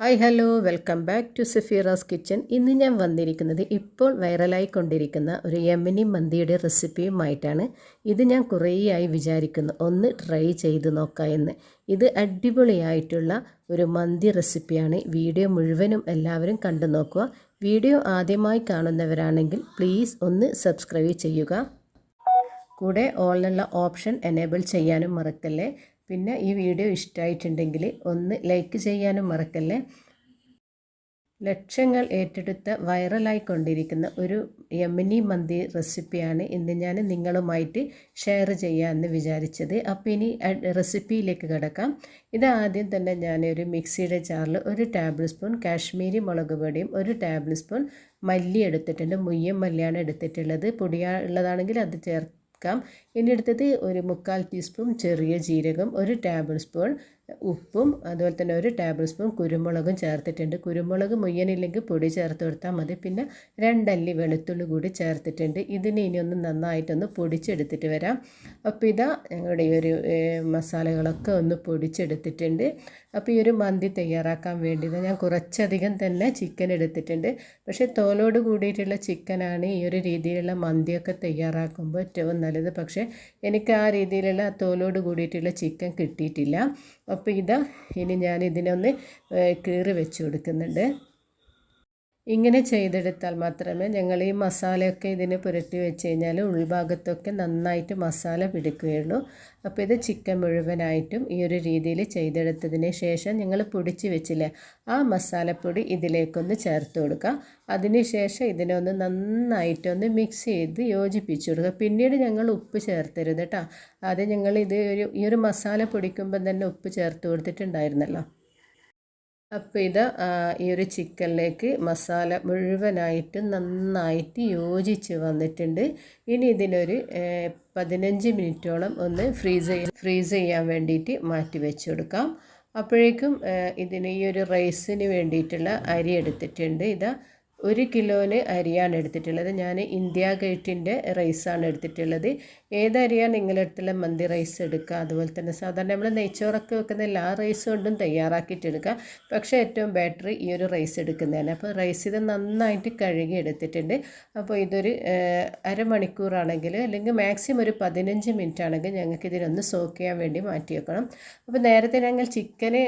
Hi hello. Welcome back to Safeera's kitchen. ഇന്ന് ഞാൻ വന്നിരിക്കുന്നത് ഇപ്പോൾ വൈറലായി കൊണ്ടിരിക്കുന്ന ഒരു യമനി മന്തിയുടെ റെസിപ്പിയുമായിട്ടാണ്. ഇത് ഞാൻ കുറേയായി വിചാരിക്കുന്നു. ഒന്ന് ട്രൈ ചെയ്ത് നോക്കാം എന്ന്. ഇത് അടിപൊളിയായിട്ടുള്ള ഒരു മന്തി റെസിപ്പിയാണ്. വീഡിയോ മുഴുവനും എല്ലാവരും കണ്ടു നോക്കുക. വീഡിയോ ആദ്യമായി കാണുന്നവരാണെങ്കിൽ പ്ലീസ് ഒന്ന് സബ്സ്ക്രൈബ് ചെയ്യുക. കൂടെ ഓളിലുള്ള ഓപ്ഷൻ എനേബിൾ ചെയ്യാനും മറക്കല്ലേ. പിന്നെ ഈ വീഡിയോ ഇഷ്ടമായിട്ടുണ്ടെങ്കിൽ ഒന്ന് ലൈക്ക് ചെയ്യാനും മറക്കല്ലേ. ലക്ഷങ്ങൾ ഏറ്റെടുത്ത വൈറലായി കൊണ്ടിരിക്കുന്ന ഒരു യമിനി മന്തി റെസിപ്പിയാണ് ഇന്ന് ഞാൻ നിങ്ങളുമായിട്ട് ഷെയർ ചെയ്യാമെന്ന് വിചാരിച്ചത്. അപ്പോൾ ഇനി റെസിപ്പിയിലേക്ക് കിടക്കാം. ഇത് ആദ്യം തന്നെ ഞാൻ ഒരു മിക്സിയുടെ ജാറിൽ ഒരു ടേബിൾ സ്പൂൺ കാശ്മീരി മുളക് പൊടിയും ഒരു ടേബിൾ സ്പൂൺ മല്ലി എടുത്തിട്ടുണ്ട്. മുയ്യം മല്ലിയാണ് എടുത്തിട്ടുള്ളത്. പൊടിയാ ഉള്ളതാണെങ്കിൽ അത് ചേർ ചേർക്കാം ഇനി എടുത്തത് ഒരു മുക്കാൽ ടീസ്പൂൺ ചെറിയ ജീരകം ഒരു ടേബിൾ സ്പൂൺ ഉപ്പും അതുപോലെ തന്നെ ഒരു ടേബിൾ സ്പൂൺ കുരുമുളകും ചേർത്തിട്ടുണ്ട്. കുരുമുളക് മുയ്യനില്ലെങ്കിൽ പൊടി ചേർത്ത് കൊടുത്താൽ മതി. പിന്നെ രണ്ടല്ലി വെളുത്തുള്ളി കൂടി ചേർത്തിട്ടുണ്ട്. ഇതിനെ ഇനി ഒന്ന് നന്നായിട്ടൊന്ന് പൊടിച്ചെടുത്തിട്ട് വരാം. അപ്പോൾ ഇതാ ഞങ്ങളുടെ ഈ ഒരു മസാലകളൊക്കെ ഒന്ന് പൊടിച്ചെടുത്തിട്ടുണ്ട്. അപ്പോൾ ഈ ഒരു മന്തി തയ്യാറാക്കാൻ വേണ്ടി ഞാൻ കുറച്ചധികം തന്നെ ചിക്കൻ എടുത്തിട്ടുണ്ട്. പക്ഷേ തോലോട് കൂടിയിട്ടുള്ള ചിക്കനാണ് ഈ ഒരു രീതിയിലുള്ള മന്തിയൊക്കെ തയ്യാറാക്കുമ്പോൾ ഏറ്റവും നല്ലത്. പക്ഷേ എനിക്ക് ആ രീതിയിലുള്ള തോലോട് കൂടിയിട്ടുള്ള ചിക്കൻ കിട്ടിയിട്ടില്ല. അപ്പോൾ ഇതാ ഇനി ഞാൻ ഇതിനൊന്ന് കീറി വെച്ച് കൊടുക്കുന്നുണ്ട്. ഇങ്ങനെ ചെയ്തെടുത്താൽ മാത്രമേ ഞങ്ങൾ ഈ മസാലയൊക്കെ ഇതിന് പുരട്ടി വെച്ച് കഴിഞ്ഞാൽ ഉൾഭാഗത്തൊക്കെ നന്നായിട്ട് മസാല പിടിക്കുകയുള്ളൂ. അപ്പോൾ ഇത് ചിക്കൻ മുഴുവനായിട്ടും ഈ ഒരു രീതിയിൽ ചെയ്തെടുത്തതിന് ശേഷം ഞങ്ങൾ പൊടിച്ച് വെച്ചില്ലേ ആ മസാലപ്പൊടി ഇതിലേക്കൊന്ന് ചേർത്ത് കൊടുക്കുക. അതിനുശേഷം ഇതിനൊന്ന് നന്നായിട്ടൊന്ന് മിക്സ് ചെയ്ത് യോജിപ്പിച്ച് കൊടുക്കുക. പിന്നീട് ഞങ്ങൾ ഉപ്പ് ചേർത്തരുത് കേട്ടോ. ആദ്യം ഞങ്ങൾ ഇത് ഒരു ഈ ഒരു മസാല പൊടിക്കുമ്പം തന്നെ ഉപ്പ് ചേർത്ത് കൊടുത്തിട്ടുണ്ടായിരുന്നല്ലോ. അപ്പോൾ ഇത് ഈ ഒരു ചിക്കനിലേക്ക് മസാല മുഴുവനായിട്ട് നന്നായിട്ട് യോജിച്ച് വന്നിട്ടുണ്ട്. ഇനി ഇതിനൊരു പതിനഞ്ച് മിനിറ്റോളം ഒന്ന് ഫ്രീസ് ചെയ്യാൻ ഫ്രീസ് ചെയ്യാൻ വേണ്ടിയിട്ട് മാറ്റി വെച്ച് കൊടുക്കാം അപ്പോഴേക്കും ഇതിന് ഈ ഒരു റൈസിന് വേണ്ടിയിട്ടുള്ള അരി എടുത്തിട്ടുണ്ട്. ഇതാ ഒരു കിലോന് അരിയാണ് എടുത്തിട്ടുള്ളത്. ഞാൻ ഇന്ത്യ ഗേറ്റിന്റെ റൈസാണ് എടുത്തിട്ടുള്ളത്. ഏതരിയാണ് നിങ്ങളെടുത്തുള്ള മന്തി റൈസ് എടുക്കുക? അതുപോലെ തന്നെ സാധാരണ നമ്മൾ നെയ്ച്ചോറൊക്കെ വെക്കുന്ന എല്ലാ റൈസ് കൊണ്ടും തയ്യാറാക്കിയിട്ട് എടുക്കുക പക്ഷേ ഏറ്റവും ബെറ്റർ ഈ ഒരു റൈസ് എടുക്കുന്നതാണ്. അപ്പോൾ റൈസ് ഇത് നന്നായിട്ട് കഴുകി എടുത്തിട്ടുണ്ട്. അപ്പോൾ ഇതൊരു അരമണിക്കൂറാണെങ്കിൽ അല്ലെങ്കിൽ മാക്സിമം ഒരു പതിനഞ്ച് മിനിറ്റ് ആണെങ്കിൽ ഞങ്ങൾക്ക് ഇതിനൊന്ന് സോക്ക് ചെയ്യാൻ വേണ്ടി മാറ്റി വെക്കണം. അപ്പോൾ നേരത്തെ ഞങ്ങൾ ചിക്കന്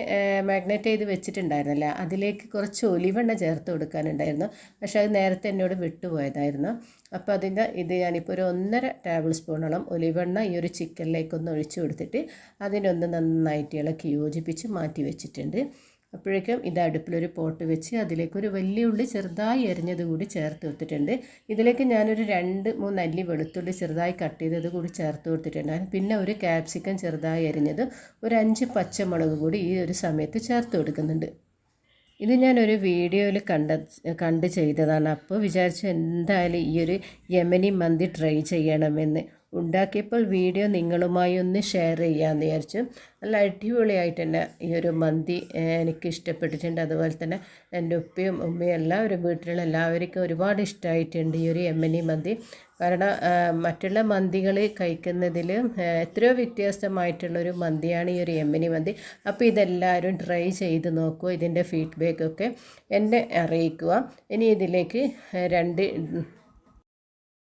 മാഗ്നേറ്റ് ചെയ്ത് വെച്ചിട്ടുണ്ടായിരുന്നല്ലോ. അതിലേക്ക് കുറച്ച് ഒലിവെണ്ണ ചേർത്ത് കൊടുക്കാനുണ്ടായിരുന്നു. പക്ഷേ അത് നേരത്തെ എന്നോട് വിട്ടുപോയതായിരുന്നു. അപ്പോൾ അതിന്റെ ഇത് ഞാനിപ്പോൾ ഒരു ഒന്നര ടേബിൾ സ്പൂണോളം ഒലിവെണ്ണ ഈ ഒരു ചിക്കനിലേക്കൊന്ന് ഒഴിച്ചു കൊടുത്തിട്ട് അതിനൊന്ന് നന്നായിട്ട് ഇളക്കി യോജിപ്പിച്ച് മാറ്റി വെച്ചിട്ടുണ്ട്. അപ്പോഴേക്കും ഇത് അടുപ്പിലൊരു പോട്ട് വെച്ച് അതിലേക്ക് ഒരു വലിയ ഉള്ളി ചെറുതായി എരിഞ്ഞത് കൂടി ചേർത്ത് കൊടുത്തിട്ടുണ്ട്. ഇതിലേക്ക് ഞാനൊരു രണ്ട് മൂന്ന് അല്ലി വെളുത്തുള്ളി ചെറുതായി കട്ട് ചെയ്തത് കൂടി ചേർത്ത് കൊടുത്തിട്ടുണ്ട്. പിന്നെ ഒരു ക്യാപ്സിക്കം ചെറുതായി എരിഞ്ഞത് ഒരു അഞ്ച് പച്ചമുളക് കൂടി ഈ ഒരു സമയത്ത് ചേർത്ത് കൊടുക്കുന്നുണ്ട്. ഇത് ഞാനൊരു വീഡിയോയിൽ കണ്ട കണ്ട് ചെയ്തതാണ്. അപ്പോൾ വിചാരിച്ചു എന്തായാലും ഈ ഒരു യമനി മന്തി ട്രൈ ചെയ്യണമെന്ന്. ഉണ്ടാക്കിയപ്പോൾ വീഡിയോ നിങ്ങളുമായി ഒന്ന് ഷെയർ ചെയ്യാമെന്ന് വിചാരിച്ചു. നല്ല അടിപൊളിയായിട്ട് തന്നെ ഈ ഒരു മന്തി എനിക്ക് ഇഷ്ടപ്പെട്ടിട്ടുണ്ട്. അതുപോലെ തന്നെ എന്റെ ഉപ്പയും ഉമ്മയും എല്ലാവരും വീട്ടിലുള്ള എല്ലാവർക്കും ഒരുപാട് ഇഷ്ടമായിട്ടുണ്ട് ഈ ഒരു എമ്മനി മന്തി. കാരണം മറ്റുള്ള മന്തികൾ കഴിക്കുന്നതിൽ എത്രയോ വ്യത്യാസമായിട്ടുള്ളൊരു മന്തിയാണ് ഈ ഒരു യമനി മന്തി. അപ്പോൾ ഇതെല്ലാവരും ട്രൈ ചെയ്ത് നോക്കുക ഇതിന്റെ ഫീഡ്ബാക്കൊക്കെ എന്നെ അറിയിക്കുക. ഇനി ഇതിലേക്ക് രണ്ട്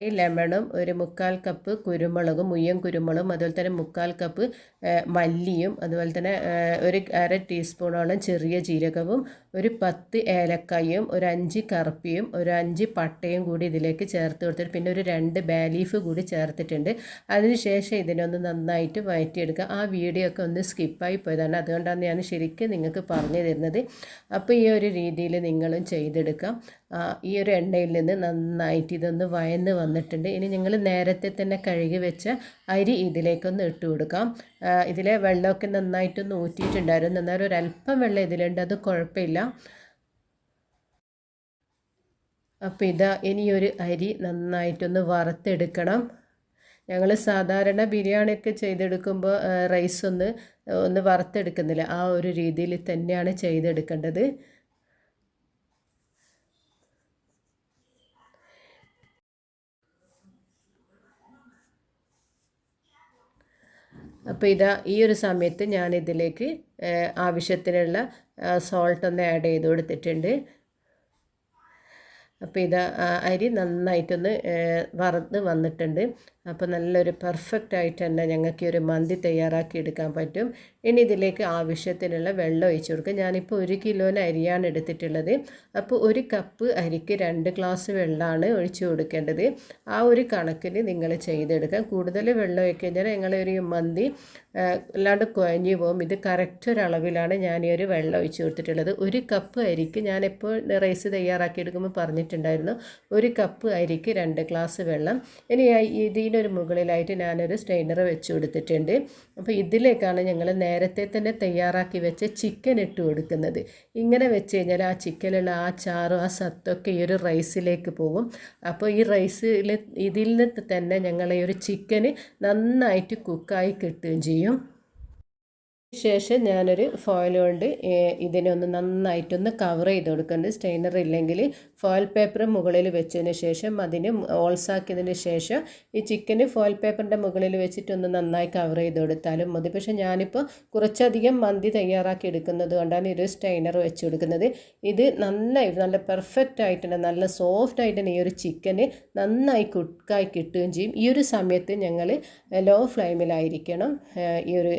ലെമണും ഒരു മുക്കാൽ കപ്പ് കുരുമുളകും മുയ്യൻ കുരുമുളകും അതുപോലെ തന്നെ മുക്കാൽ കപ്പ് മല്ലിയും അതുപോലെ തന്നെ ഒരു അര ടീസ്പൂണോളം ചെറിയ ജീരകവും ഒരു പത്ത് ഏലക്കായും ഒരു അഞ്ച് കറുപ്പിയും ഒരു അഞ്ച് പട്ടയും കൂടി ഇതിലേക്ക് ചേർത്ത് കൊടുത്തിട്ട് പിന്നെ ഒരു രണ്ട് ബാലീഫ് കൂടി ചേർത്തിട്ടുണ്ട്. അതിനുശേഷം ഇതിനൊന്ന് നന്നായിട്ട് വഴറ്റിയെടുക്കുക ആ വീഡിയോ ഒക്കെ ഒന്ന് സ്കിപ്പായി പോയതാണ്. അതുകൊണ്ടാണ് ഞാൻ ശരിക്കും നിങ്ങൾക്ക് പറഞ്ഞു തരുന്നത്. അപ്പോൾ ഈ ഒരു രീതിയിൽ നിങ്ങളും ചെയ്തെടുക്കാം. ഈ ഒരു എണ്ണയിൽ നിന്ന് നന്നായിട്ട് ഇതൊന്ന് വയന്ന് വന്നിട്ടുണ്ട്. ഇനി നിങ്ങൾ നേരത്തെ തന്നെ കഴുകി വെച്ച അരി ഇതിലേക്കൊന്ന് ഇട്ട് കൊടുക്കാം. ഇതിലെ വെള്ളമൊക്കെ നന്നായിട്ടൊന്ന് ഊറ്റിയിട്ടുണ്ടായിരുന്നു. എന്നാൽ ഒരല്പം വെള്ളം ഇതിലുണ്ട്. അത് കുഴപ്പമില്ല. അപ്പോൾ ഇതാ ഇനിയൊരു അരി നന്നായിട്ടൊന്ന് വറുത്തെടുക്കണം. ഞങ്ങൾ സാധാരണ ബിരിയാണിയൊക്കെ ചെയ്തെടുക്കുമ്പോൾ റൈസ് ഒന്ന് ഒന്ന് വറുത്തെടുക്കുന്നില്ല. ആ ഒരു രീതിയിൽ തന്നെയാണ് ചെയ്തെടുക്കേണ്ടത്. അപ്പോൾ ഇതാ ഈ ഒരു സമയത്ത് ഞാൻ ഇതിലേക്ക് ആവശ്യത്തിനുള്ള സോൾട്ട് ഒന്ന് ആഡ് ചെയ്ത് കൊടുത്തിട്ടുണ്ട്. അപ്പോൾ ഇതാ അരി നന്നായിട്ടൊന്ന് വറുത്ത് വന്നിട്ടുണ്ട്. അപ്പോൾ നല്ലൊരു പെർഫെക്റ്റ് ആയിട്ട് തന്നെ ഞങ്ങൾക്ക് ഒരു മന്തി തയ്യാറാക്കി എടുക്കാൻ പറ്റും. ഇനി ഇതിലേക്ക് ആവശ്യത്തിനുള്ള വെള്ളം ഒഴിച്ചു കൊടുക്കുക ഞാനിപ്പോൾ ഒരു കിലോന് അരിയാണ് എടുത്തിട്ടുള്ളത്. അപ്പോൾ ഒരു കപ്പ് അരിക്ക് രണ്ട് ഗ്ലാസ് വെള്ളമാണ് ഒഴിച്ചു കൊടുക്കേണ്ടത്. ആ ഒരു കണക്കിന് നിങ്ങൾ ചെയ്തെടുക്കാം. കൂടുതൽ വെള്ളം ഒഴിച്ച് കഴിഞ്ഞാൽ ഞങ്ങളൊരു മന്തി അല്ലാണ്ട് കുഴഞ്ഞു പോകും. ഇത് കറക്റ്റ് അളവിലാണ് ഞാൻ ഈ ഒരു വെള്ളം ഒഴിച്ചു കൊടുത്തിട്ടുള്ളത്. ഒരു കപ്പ് അരിക്ക് ഞാനിപ്പോൾ റൈസ് തയ്യാറാക്കി എടുക്കുമ്പോൾ പറഞ്ഞിട്ടുണ്ടായിരുന്നു. ഒരു കപ്പ് അരിക്ക് രണ്ട് ഗ്ലാസ് വെള്ളം. ഇനി ഇതിന് ഒരു മുകളിലായിട്ട് ഞാനൊരു സ്റ്റെയിനർ വെച്ച് കൊടുത്തിട്ടുണ്ട്. അപ്പോൾ ഇതിലേക്കാണ് ഞങ്ങൾ നേരത്തെ തന്നെ തയ്യാറാക്കി വെച്ച ചിക്കൻ ഇട്ട് കൊടുക്കുന്നത്. ഇങ്ങനെ വെച്ച് കഴിഞ്ഞാൽ ആ ചിക്കനുള്ള ആ ചാറും ആ സത്തൊക്കെ ഈ ഒരു റൈസിലേക്ക് പോകും. അപ്പോൾ ഈ റൈസിൽ ഇതിൽ നിന്ന് തന്നെ ഞങ്ങൾ ഈ ഒരു ചിക്കന് നന്നായിട്ട് കുക്കായി കിട്ടുകയും ചെയ്യും. ശേഷം ഞാനൊരു ഫോയിൽ കൊണ്ട് ഇതിനെ ഒന്ന് നന്നായിട്ടൊന്ന് കവർ ചെയ്ത് കൊടുക്കുന്നുണ്ട്. സ്റ്റെയിനർ ഇല്ലെങ്കിൽ ഫോയിൽ പേപ്പർ മുകളിൽ വെച്ചതിന് ശേഷം അതിന് ഓൾസാക്കിയതിന് ശേഷം ഈ ചിക്കന് ഫോയിൽ പേപ്പറിന്റെ മുകളിൽ വെച്ചിട്ടൊന്ന് നന്നായി കവർ ചെയ്ത് കൊടുത്താലും മതി. പക്ഷേ ഞാനിപ്പോൾ കുറച്ചധികം മന്തി തയ്യാറാക്കി എടുക്കുന്നത് കൊണ്ടാണ് ഒരു സ്റ്റെയിനർ വെച്ച് കൊടുക്കുന്നത്. ഇത് നന്നായി നല്ല പെർഫെക്റ്റ് ആയിട്ടുണ്ട്. നല്ല സോഫ്റ്റ് ആയിട്ടാണ് ഈ ഒരു ചിക്കന് നന്നായി കുക്കായി കിട്ടുകയും ചെയ്യും. ഈ ഒരു സമയത്ത് ഞങ്ങൾ ലോ ഫ്ലെയിമിലായിരിക്കണം ഈ ഒരു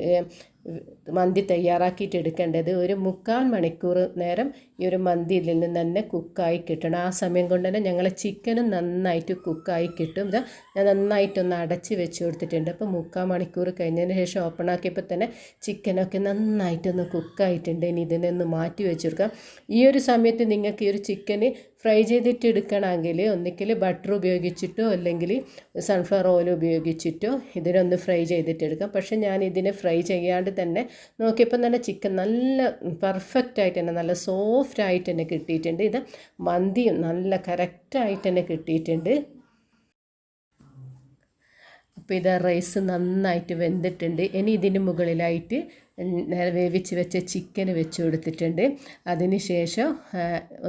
മന്തി തയ്യാറാക്കിയിട്ട് എടുക്കേണ്ടത് ഒരു മുക്കാൽ മണിക്കൂർ നേരം ഈ ഒരു മന്തിയിൽ നിന്ന് തന്നെ കുക്കായി കിട്ടണം. ആ സമയം കൊണ്ട് തന്നെ ഞങ്ങളെ ചിക്കനും നന്നായിട്ട് കുക്കായി കിട്ടും. ഇതാ ഞാൻ നന്നായിട്ടൊന്ന് അടച്ച് വെച്ച് കൊടുത്തിട്ടുണ്ട്. അപ്പോൾ മുക്കാൽ മണിക്കൂർ കഴിഞ്ഞതിന് ശേഷം ഓപ്പൺ ആക്കിയപ്പോൾ തന്നെ ചിക്കനൊക്കെ നന്നായിട്ടൊന്ന് കുക്കായിട്ടുണ്ട്. ഇനി ഇതിനൊന്ന് മാറ്റി വെച്ച് കൊടുക്കാം. ഈ ഒരു സമയത്ത് നിങ്ങൾക്ക് ഈ ഒരു ചിക്കന് ഫ്രൈ ചെയ്തിട്ട് എടുക്കണമെങ്കിൽ ഒന്നിക്കിൽ ബട്ടർ ഉപയോഗിച്ചിട്ടോ അല്ലെങ്കിൽ സൺഫ്ലവർ ഓയിൽ ഉപയോഗിച്ചിട്ടോ ഇതിനൊന്ന് ഫ്രൈ ചെയ്തിട്ട് എടുക്കാം പക്ഷേ ഞാൻ ഇതിനെ ഫ്രൈ ചെയ്യാണ്ട് തന്നെ നോക്കിയപ്പോൾ തന്നെ ചിക്കൻ നല്ല പെർഫെക്റ്റ് ആയിട്ട് തന്നെ നല്ല സോഫ്റ്റ് ആയിട്ട് തന്നെ കിട്ടിയിട്ടുണ്ട്. ഇത് മന്തിയും നല്ല കറക്റ്റായിട്ട് തന്നെ കിട്ടിയിട്ടുണ്ട്. അപ്പോൾ ഇത് റൈസ് നന്നായിട്ട് വെന്തിട്ടുണ്ട്. ഇനി ഇതിന് മുകളിലായിട്ട് വേവിച്ച് വെച്ച ചിക്കൻ വെച്ച് കൊടുത്തിട്ടുണ്ട്. അതിന് ശേഷം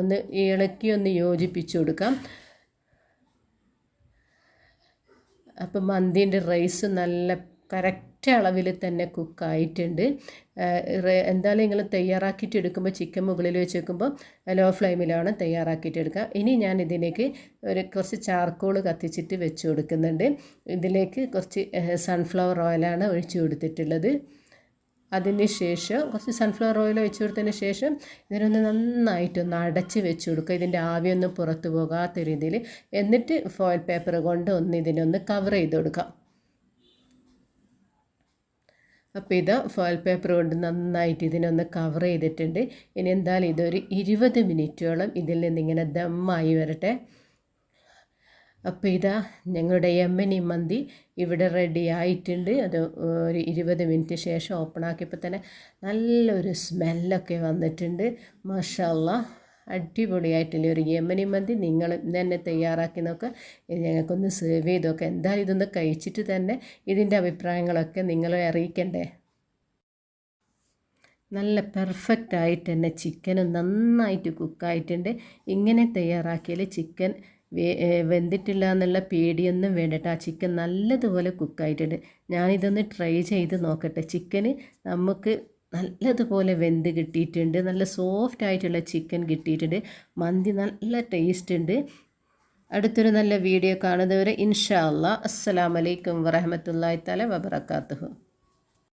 ഒന്ന് ഇളക്കി ഒന്ന് യോജിപ്പിച്ച് കൊടുക്കാം. അപ്പം മന്തിന്റെ റൈസ് നല്ല കറക്റ്റ് അളവിൽ തന്നെ കുക്കായിട്ടുണ്ട് എന്തായാലും നിങ്ങൾ തയ്യാറാക്കിയിട്ട് എടുക്കുമ്പോൾ ചിക്കൻ മുകളിൽ വെച്ച് വെക്കുമ്പോൾ ലോ ഫ്ലെയിമിലാണ് തയ്യാറാക്കിയിട്ട് എടുക്കുക. ഇനി ഞാൻ ഇതിലേക്ക് ഒരു കുറച്ച് ചാർക്കോൾ കത്തിച്ചിട്ട് വെച്ച് കൊടുക്കുന്നുണ്ട്. ഇതിലേക്ക് കുറച്ച് സൺഫ്ലവർ ഓയിലാണ് ഒഴിച്ചു കൊടുത്തിട്ടുള്ളത്. അതിന് ശേഷം കുറച്ച് സൺഫ്ലവർ ഓയിൽ ഒഴിച്ച് കൊടുത്തതിന് ശേഷം ഇതിനൊന്ന് നന്നായിട്ടൊന്ന് അടച്ച് വെച്ച് കൊടുക്കുക. ഇതിന്റെ ആവിയൊന്നും പുറത്തു പോകാത്ത രീതിയിൽ എന്നിട്ട് ഫോയിൽ പേപ്പർ കൊണ്ട് ഒന്ന് ഇതിനെ ഒന്ന് കവർ ചെയ്ത് കൊടുക്കാം അപ്പോൾ ഇത് ഫോയിൽ പേപ്പർ കൊണ്ട് നന്നായിട്ട് ഇതിനൊന്ന് കവർ ചെയ്തിട്ടുണ്ട്. ഇനി എന്തായാലും ഇതൊരു ഇരുപത് മിനിറ്റോളം ഇതിൽ നിന്നിങ്ങനെ ദമ്മായി വരട്ടെ. അപ്പോൾ ഇതാ ഞങ്ങളുടെ എമ്മനി മന്തി ഇവിടെ റെഡി ആയിട്ടുണ്ട്. അത് ഒരു ഇരുപത് മിനിറ്റ് ശേഷം ഓപ്പൺ ആക്കിയപ്പോൾ തന്നെ നല്ലൊരു സ്മെല്ലൊക്കെ വന്നിട്ടുണ്ട്. മഷാല്ല അടിപൊളിയായിട്ടുള്ള ഒരു യമനി മന്തി നിങ്ങൾ തന്നെ തയ്യാറാക്കി നോക്കുക ഞങ്ങൾക്കൊന്ന് സേവ് നോക്കുക എന്തായാലും ഇതൊന്ന് കഴിച്ചിട്ട് തന്നെ ഇതിന്റെ അഭിപ്രായങ്ങളൊക്കെ നിങ്ങൾ അറിയിക്കണ്ടേ? നല്ല പെർഫെക്റ്റ് ആയിട്ട് തന്നെ ചിക്കൻ നന്നായിട്ട് കുക്കായിട്ടുണ്ട് ഇങ്ങനെ തയ്യാറാക്കിയാൽ ചിക്കൻ വെന്തിട്ടില്ല എന്നുള്ള പേടിയൊന്നും വേണ്ടട്ട. ആ ചിക്കൻ നല്ലതുപോലെ കുക്കായിട്ടുണ്ട്. ഞാനിതൊന്ന് ട്രൈ ചെയ്ത് നോക്കട്ടെ. ചിക്കന് നമുക്ക് നല്ലതുപോലെ വെന്ത് കിട്ടിയിട്ടുണ്ട്. നല്ല സോഫ്റ്റ് ആയിട്ടുള്ള ചിക്കൻ കിട്ടിയിട്ടുണ്ട്. മന്തി നല്ല ടേസ്റ്റ് ഉണ്ട്. അടുത്തൊരു നല്ല വീഡിയോ കാണുന്നവരെ ഇൻഷാ അല്ലാ അസ്സലാമലൈക്കും വറഹമത്തല്ലാ തല വബർക്കാത്തുഹു